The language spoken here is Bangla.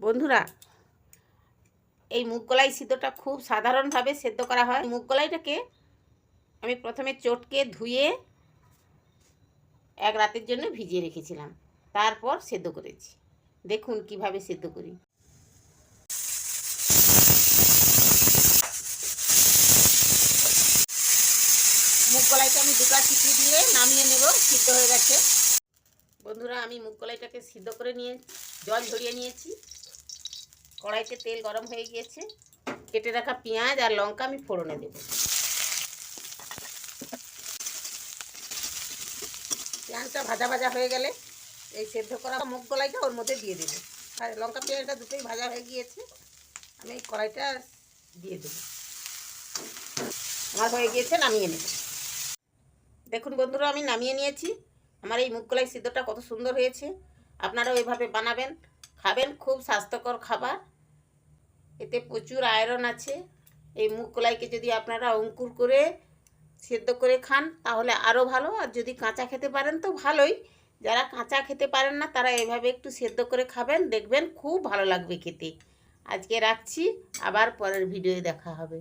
বন্ধুরা, এই মুগ কলাই সিদ্ধটা খুব সাধারণভাবে সেদ্ধ করা হয়। মুগ কলাইটাকে আমি প্রথমে চটকে ধুয়ে এক রাতের জন্য ভিজিয়ে রেখেছিলাম। তারপর সেদ্ধ করেছি। দেখুন কীভাবে সেদ্ধ করি। মুগ কলাইটা আমি দুটা চিপি দিয়ে নামিয়ে নেব, সিদ্ধ হয়ে গেছে। বন্ধুরা, আমি মুগ কলাইটাকে সিদ্ধ করে নিয়ে জল ঝরিয়ে নিয়েছি। কড়াইতে তেল গরম হয়ে গিয়েছে। কেটে রাখা পেঁয়াজ আর লঙ্কা আমি ফোড়নে দেব। পেঁয়াজটা ভাজা ভাজা হয়ে গেলে এই সেদ্ধ করা মুগ কলাইটা ওর মধ্যে দিয়ে দেবো। আর লঙ্কা পেঁয়াজটা দুটোই ভাজা হয়ে গিয়েছে, আমি এই কড়াইটা দিয়ে দেবো। আমার হয়ে গিয়েছে, নামিয়ে নেব। দেখুন বন্ধুরা, আমি নামিয়ে নিয়েছি। আমার এই মুগ কলাই সিদ্ধটা কত সুন্দর হয়েছে। আপনারাও এভাবে বানাবেন। খাবেন, খুব স্বাস্থ্যকর খাবার। এতে প্রচুর আয়রন আছে। এই মুগ কলাইকে যদি আপনারা অঙ্কুর করে সেদ্ধ করে খান, তাহলে আরও ভালো। আর যদি কাঁচা খেতে পারেন তো ভালোই। যারা কাঁচা খেতে পারেন না, তারা এভাবে একটু সেদ্ধ করে খাবেন, দেখবেন খুব ভালো লাগবে খেতে। আজকে রাখছি, আবার পরের ভিডিওয়ে দেখা হবে।